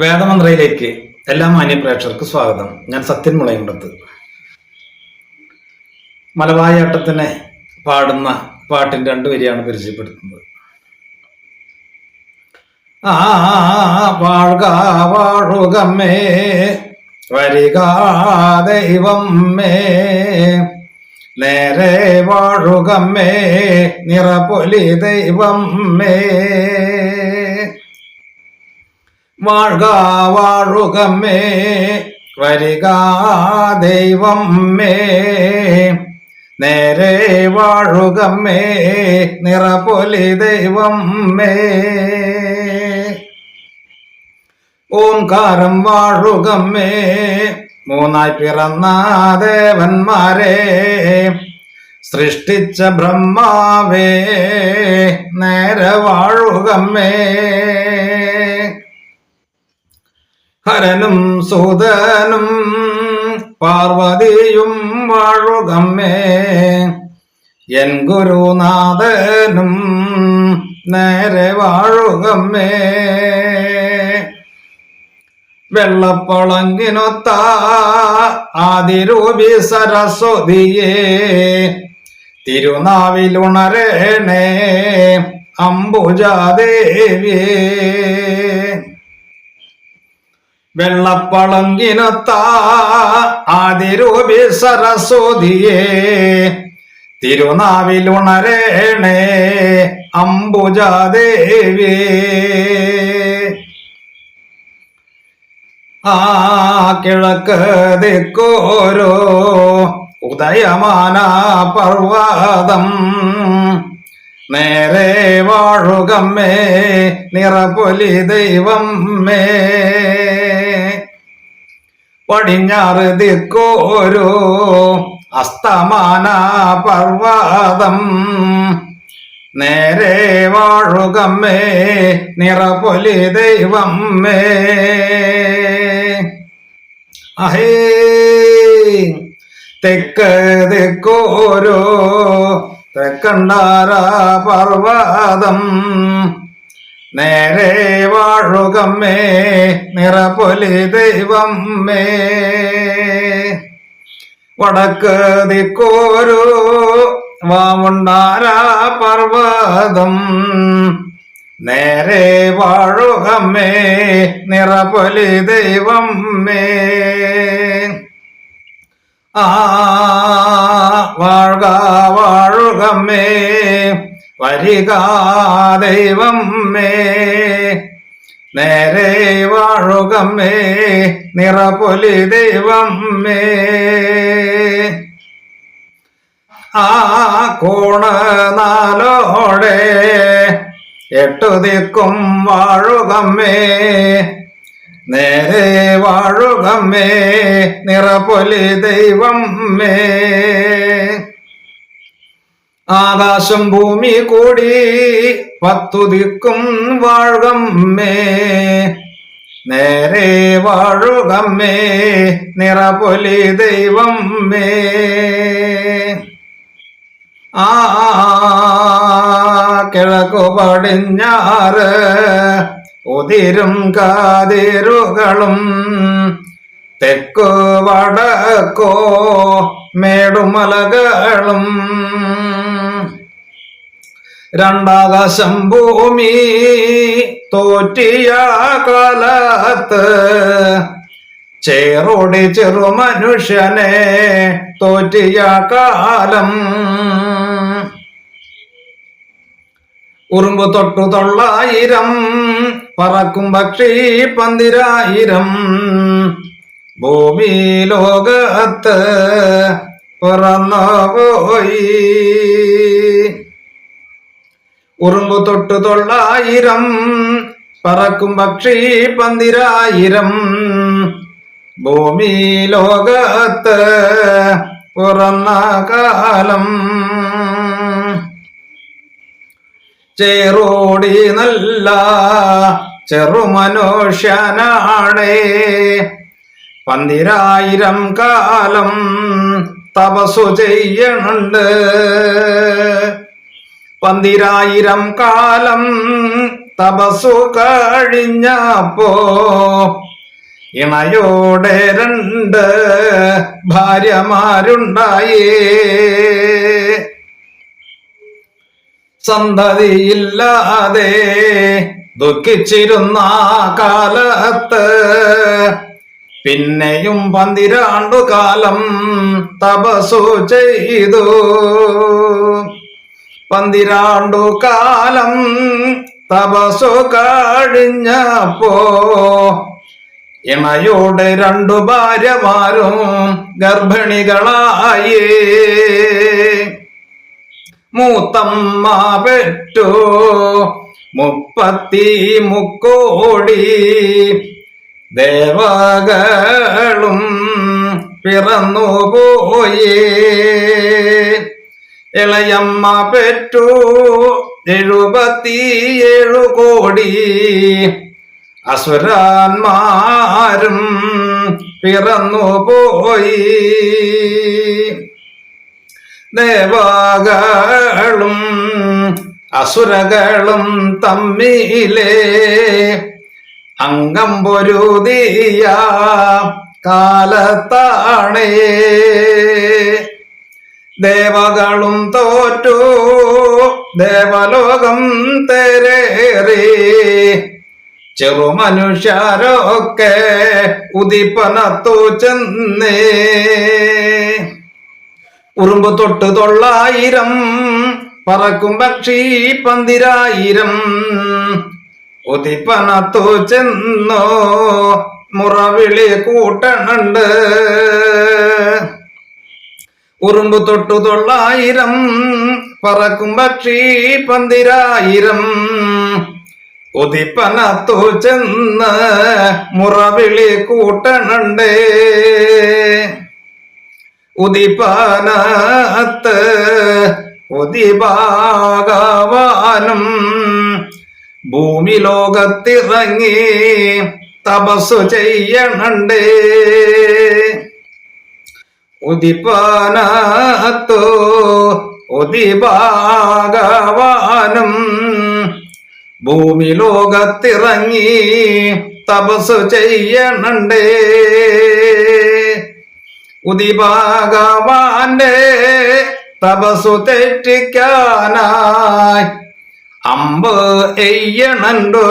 വേദമന്ത്രയിലേക്ക് എല്ലാ മാന്യ പ്രേക്ഷകർക്ക് സ്വാഗതം. ഞാൻ സത്യൻ മുളയമ്പത്ത് മലവായാട്ടത്തിനെ പാടുന്ന പാട്ടിൻ രണ്ട് വരിയാണ് പരിചയപ്പെടുത്തുന്നത്. ആ വാഴുക വാഴുകമ്മേ വരിക ദൈവമ്മേ നേരെ വാഴുകമ്മേ നിറപൊലി ദൈവമ്മേ. വാഴുക വാഴുകമ്മേ വരിക മേ നേരെ വാഴുകമ്മേ നിറപൊലി മേ ഓംകാരം വാഴുകമേ മൂന്നായി പിറന്ന ദേവന്മാരെ. സൃഷ്ടിച്ച ബ്രഹ്മാവേ നേരെ വാഴുകമ്മേ ഹരനും സൂതനും പാർവതിയും വാഴുകമ്മേ. എൻ ഗുരുനാഥനും നേരെ വാഴുകമ്മേ. വെള്ളപ്പളങ്കിനൊത്ത ആദിരൂപി സരസ്വതിയെ തിരുനാവിലുണരേണേ അംബുജാദേവിയേ. വെള്ളപ്പളങ്കിനൊത്ത ആദിരൂപി സരസ്വതിയെ. തിരുനാവിലുണരേണേ അംബുജാദേവി. ആ കിഴക്ക് ദിക്കോരോ ഉദയമാന പർവതം. നേരെ വാഴുകമ്മേ നിറപൊലി ദൈവമ്മേ. പടിഞ്ഞാറ് ദിക്കോരോ അസ്തമാന പർവാദം നേരെ വാഴുകമ്മേ നിറപൊലി ദൈവമ്മേ. അഹേ തെക്ക് തെക്കോരോ തെക്കണ്ടാര പർവതം. നേരെ വാഴുകമ്മേ നിറപൊലി ദൈവമ്മേ. വടക്ക് ദിക്കോരോ വാമുണ്ടാര പർവതം. നേരെ വാഴുകമ്മേ നിറപൊലി ദൈവം ആ വാഴുക വാഴുകമ്മേ വരിക ദൈവമ്മേ. നേരെ വാഴുകമ്മേ നിറപൊലി ദൈവമ്മേ. ആ കോണ നാലോടെ എട്ടു ദിക്കും വാഴുകമ്മേ. നേരെ വാഴുകമ്മേ നിറപൊലി ദൈവം മേ ആകാശം ഭൂമി കൂടി പത്തു ദിക്കും വാഴുകമ്മേ നേരെ വാഴുകമ്മേ നിറപൊലി ദൈവം മേ ആ കിഴക്കു പടിഞ്ഞാറ് ഉതിരും കാതിരുകളും തെക്കോ വടക്കോ മേടുമലകളും. രണ്ടാകാശം ഭൂമി തോറ്റിയ കാലത്ത് ചേറോടി ചെറു മനുഷ്യനെ തോറ്റിയ കാലം. ഉറുമ്പ് തൊട്ടു തൊള്ളായിരം പറക്കും പക്ഷി പന്തിരായിരം. ഭൂമി ലോകത്ത് പിറന്നു പോയി ഉറുമ്പ് തൊട്ട് തൊള്ളായിരം. പറക്കും പക്ഷി പന്തിരായിരം. ഭൂമി ലോകത്ത് പിറന്ന കാലം ചേറോടി നല്ല ചെറുമനുഷ്യനാണേ പന്തിരായിരം കാലം തപസ്സു ചെയ്യണുണ്ട്. പന്തിരായിരം കാലം തപസ്സു കഴിഞ്ഞപ്പോ ഇണയോടെ രണ്ട് ഭാര്യമാരുണ്ടായേ. സന്തതിയില്ലാതെ ദുഃഖിച്ചിരുന്ന കാലത്ത് പിന്നെയും പന്തിരാണ്ടു കാലം തപസ്സു ചെയ്തു. പന്തിരാണ്ടു കാലം തപസ്സു കഴിഞ്ഞപ്പോ ഇണയോടെ രണ്ടു ഭാര്യമാരും ഗർഭിണികളായേ. മൂത്തമ്മ പെട്ടു. മുപ്പത്തി മുക്കോടി ദേവകളും പിറന്നു പോയേ. ഇളയമ്മ പെറ്റു എഴുപത്തിയേഴു കോടി. അസുരാന്മാരും പിറന്നു പോയി. ദേവകളും അസുരകളും തമ്മിലേ അംഗം പൊരുതിയ കാലത്താണേ. ദേവകളും തോറ്റു ദേവലോകം തെരേറി. ചെറുമനുഷ്യരൊക്കെ ഉദിപ്പനത്തു ചെന്നേ. ഉറുമ്പ് തൊട്ട് തൊള്ളായിരം പറക്കും പക്ഷി പന്തിരായിരം. ഉദിപ്പനത്തു ചെന്നോ മുറവിളി കൂട്ടണുണ്ട്. ഉറുമ്പ് തൊട്ടു തൊള്ളായിരം പറക്കും പക്ഷി പന്തിരായിരം. ഉദിപ്പനത്തു ചെന്ന് മുറവിളി കൂട്ടണുണ്ടേ. ഉദിപ്പാനത്ത് ഉദിഭാഗവാനും ഭൂമി ലോകത്തിറങ്ങി തപസ്സു ചെയ്യണണ്ടേ. ഉദിപ്പാനത്തോ ഉദിഭാഗവാനും ഭൂമി ലോകത്തിറങ്ങി തപസ്സു ചെയ്യണണ്ടേ. ഉദിഭാഗവാന്റെ തപസ്സു തെറ്റിക്കാനായി അമ്പ് എയ്യണണ്ട്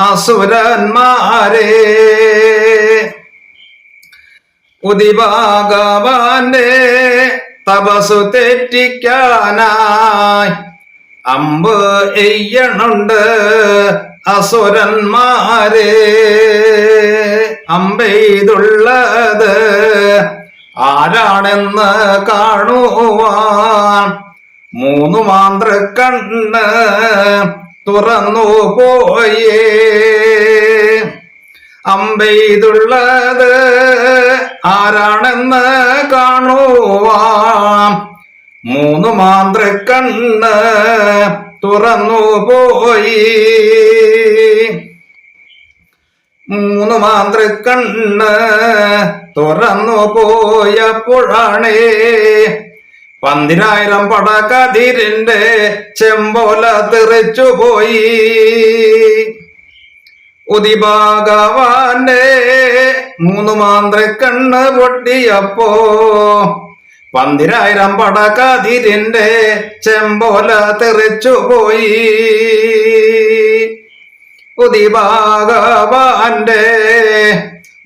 അസുരന്മാരെ. ഉദിഭാഗവാന്റെ തപസു തെറ്റിക്കാനായി അമ്പ് എയ്യണുണ്ട് അസുരന്മാരെ. അമ്പെയ്തുള്ളത് ആരാണെന്ന് കാണുവാൻ മൂന്നു മാന്ത്ര കണ്ണ് തുറന്നു പോയേ അമ്പെയ്തുള്ളത് ആരാണെന്ന് കാണുവാൻ മൂന്നു മാന്ത്രക്കണ്ണ് തുറന്നു പോയി മൂന്ന് മാന്ത്രിക്കണ്ണ് തുറന്നു പോയപ്പോഴാണേ. പട കതിരിന്റെ ചെമ്പോല തെറിച്ചു പോയി. ഉദിഭാഗവാന്റെ മൂന്ന് മാന്ത്രിക്കണ്ണ് പൊട്ടിയപ്പോ പന്തിരായിരം പടകതിരിന്റെ ചെമ്പോല തെറിച്ചു പോയി. ഉദിഭാഗവാന്റെ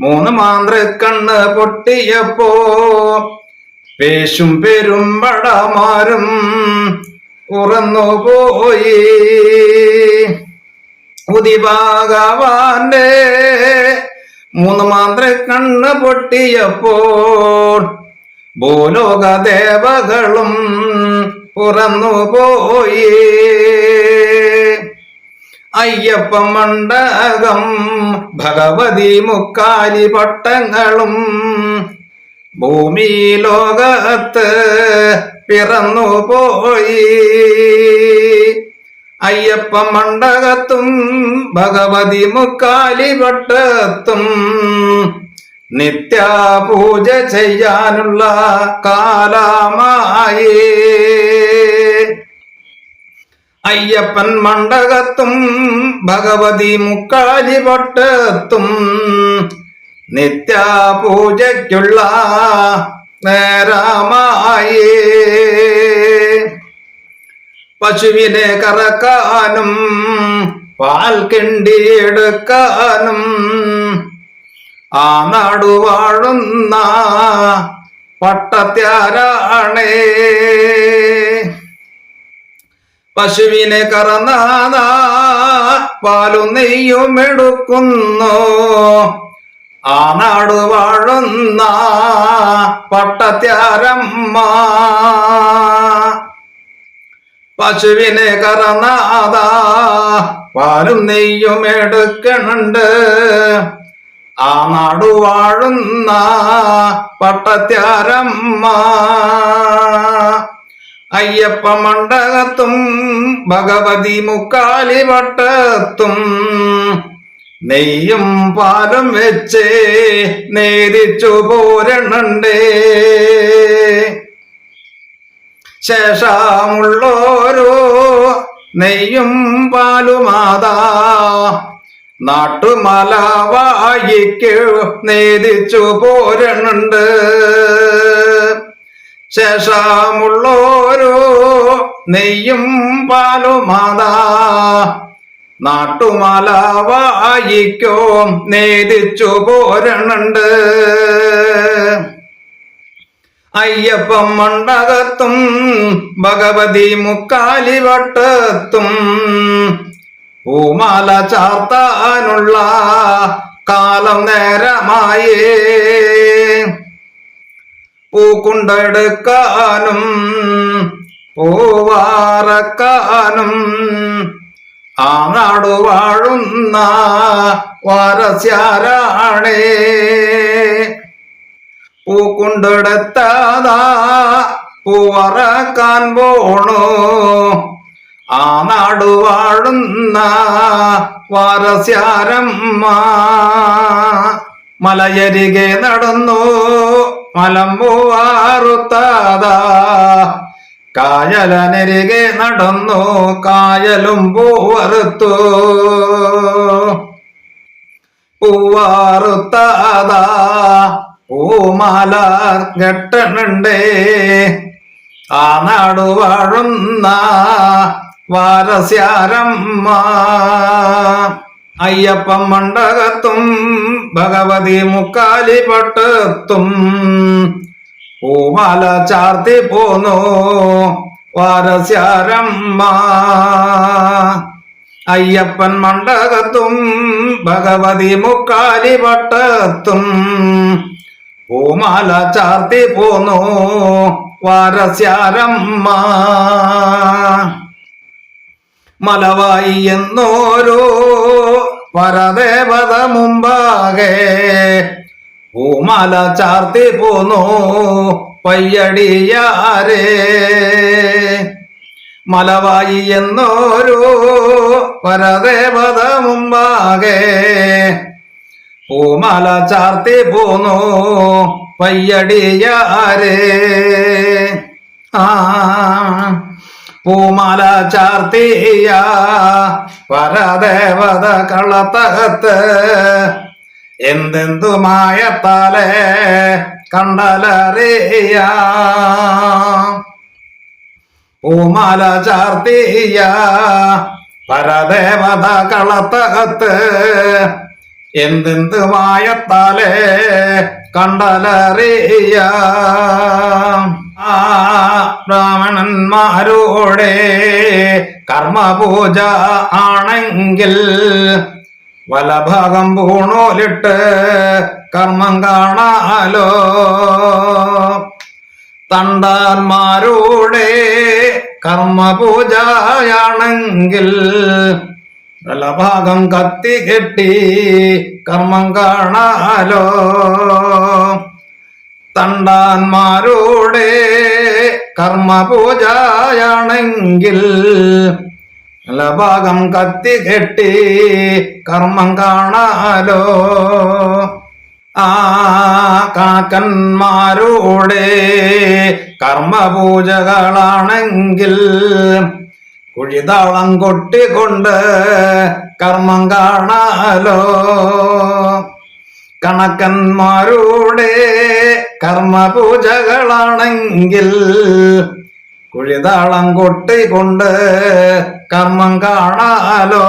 മൂന്ന് മാന്ത്രക്കണ്ണ് പൊട്ടിയപ്പോ പേശും പെരുമ്പടമാരും ഉറന്നു പോയി. ഉദിഭാഗവാന്റെ മൂന്ന് മാന്ത്രക്കണ്ണ് പൊട്ടിയപ്പോൾ ഭൂലോക ദേവകളും പുറന്നു പോയി അയ്യപ്പ മണ്ഡകം ഭഗവതി മുക്കാലി പട്ടങ്ങളും ഭൂമി ലോകത്ത് പിറന്നു പോയി. അയ്യപ്പ മണ്ഡകത്തും ഭഗവതി മുക്കാലി പട്ടത്തും നിത്യ പൂജ ചെയ്യാനുള്ള കാലമായി. അയ്യപ്പൻ മണ്ഡകത്തും ഭഗവതി മുക്കാലി പൊട്ടത്തും നിത്യാപൂജയ്ക്കുള്ള നേരമായേ. പശുവിനെ കറക്കാനും പാൽ കിണ്ടിയെടുക്കാനും ആ നാടു വാഴുന്ന പട്ടത്യാരാണേ. പശുവിനെ കറന്നാന പാലും നെയ്യും എടുക്കുന്നു. ആ നാട് വാഴുന്ന പട്ടത്യാരമ്മ. പശുവിനെ കറന്നാത പാലും നെയ്യും എടുക്കണുണ്ട്. ആ നാടു വാഴുന്ന പട്ടത്യാരമ്മ. അയ്യപ്പ മണ്ഡലത്തും ഭഗവതി മുക്കാലി വട്ടത്തും നെയ്യും പാലും വെച്ച് നേരിച്ചു പോരണണ്ടേ. ശേഷമുള്ളോരോ നെയ്യും പാലുമാതാ നാട്ടുമല നേരിച്ചു പോരണുണ്ട്. ശേഷമുള്ളോരോ നെയ്യും പാലുമാതാ നാട്ടുമാലാവായിക്കോ നേതിച്ചു പോരണുണ്ട്. അയ്യപ്പം മണ്ഡകത്തും ഭഗവതി മുക്കാലി വട്ടത്തും പൂമാല ചാർത്താനുള്ള കാലം നേരമായേ. പൂക്കുണ്ടെടുക്കാനും പൂവാറക്കാനും ആ നാടു വാഴുന്ന വാരസ്യാരാണേ. പൂക്കുണ്ടെടുത്താതാ പൂവറക്കാൻ പോണോ ആ നാടു വാഴുന്ന വാരസ്യാരമ്മ. മലയരികെ നടന്നു മലമ്പൂവാറുത്താതാ. കായലനരികെ നടന്നു കായലും പൂവറുത്തു. പൂവാറുത്താതാ. പൂമാല കെട്ടണുണ്ടേ ആ നാടു വാഴുന്ന വാരസ്യാരമ്മ. അയ്യപ്പൻ മണ്ഡകത്തും ഭഗവതി മുക്കാലി പട്ടത്തും. പൂമാല ചാർത്തി പോന്നു വാരസ്യാരമ്മ. അയ്യപ്പൻ മണ്ഡകത്തും ഭഗവതി മുക്കാലി പട്ടത്തും. പൂമാല ചാർത്തി പോന്നു വാരസ്യാരമ്മ. മലവായി എന്നോരോ പരദേവത മുമ്പാകെ പൂമാല ചാർത്തി പോന്നു പയ്യടിയാരേ. മലവായി എന്നോരോ പരദേവത മുമ്പാകെ പൂമാല ചാർത്തി പോന്നു പയ്യടിയാരേ. ആ പൂമാല ചാർത്തിയ പരദേവത കളത്തകത്ത് എന്തെന്തുമായ മായത്താലെ കണ്ടലറിയ. പൂമാല ചാർത്തിയ പരദേവത കളത്തകത്ത് എന്തെന്തുമായ തലേ കണ്ടലറിയ. ആ ബ്രാഹ്മണന്മാരോടെ കർമ്മപൂജ ആണെങ്കിൽ വലഭാഗം പൂണോലിട്ട് കർമ്മം കാണാലോ. തണ്ടാന്മാരോടെ കർമ്മപൂജയാണെങ്കിൽ വലഭാഗം കത്തി കെട്ടി കർമ്മം കാണാലോ. തണ്ടാന്മാരുടെ കർമ്മപൂജയാണെങ്കിൽ ഭാഗം കത്തി കെട്ടി കർമ്മം കാണാലോ. ആ കാക്കന്മാരുടെ കർമ്മപൂജകളാണെങ്കിൽ കുഴിതാളം കൊട്ടിക്കൊണ്ട് കർമ്മം കാണാലോ. കണക്കന്മാരുടെ കർമ്മപൂജകളാണെങ്കിൽ കുഴിതാളം കൊട്ടിക്കൊണ്ട് കർമ്മം കാണാലോ.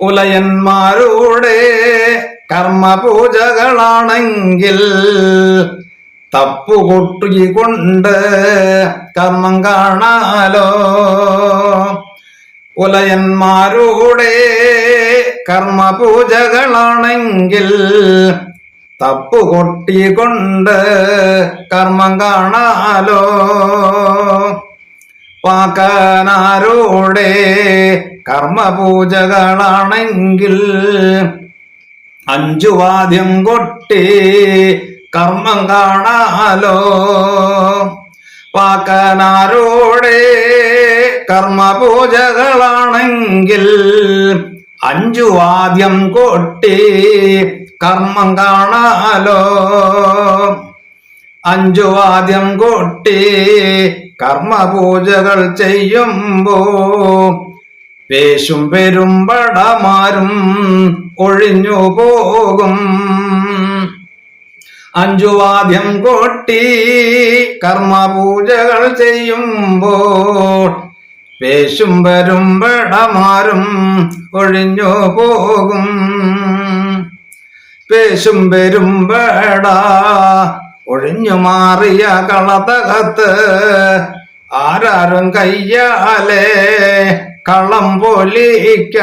ഉലയന്മാരുടെ കർമ്മപൂജകളാണെങ്കിൽ തപ്പുകൊട്ടിക്കൊണ്ട് കർമ്മം കാണാലോ. ഉലയന്മാരുടെ കർമ്മപൂജകളാണെങ്കിൽ തപ്പുകൊട്ടിക്കൊണ്ട് കർമ്മം കാണാലോ. പാക്കാനാരോടെ കർമ്മപൂജകളാണെങ്കിൽ അഞ്ചു വാദ്യം കൊട്ടി കർമ്മം കാണാലോ. പാക്കാനാരോടെ കർമ്മപൂജകളാണെങ്കിൽ അഞ്ചു വാദ്യം കൊട്ടി കർമ്മം കാണാലോ. അഞ്ചു വാദ്യം കൊട്ടി കർമ്മപൂജകൾ ചെയ്യുമ്പോ പേശും പെരുമ്പടമാരും ഒഴിഞ്ഞു പോകും. അഞ്ചു വാദ്യം കൊട്ടി കർമ്മപൂജകൾ ചെയ്യുമ്പോൾ വേഷും പെരുമ്പടമാരും ഒഴിഞ്ഞു പോകും. പേശും വേട ഒഴിഞ്ഞു മാറിയ കളതകത്ത് ആരാരും കയ്യാലേ കള്ളം പൊലിക്ക.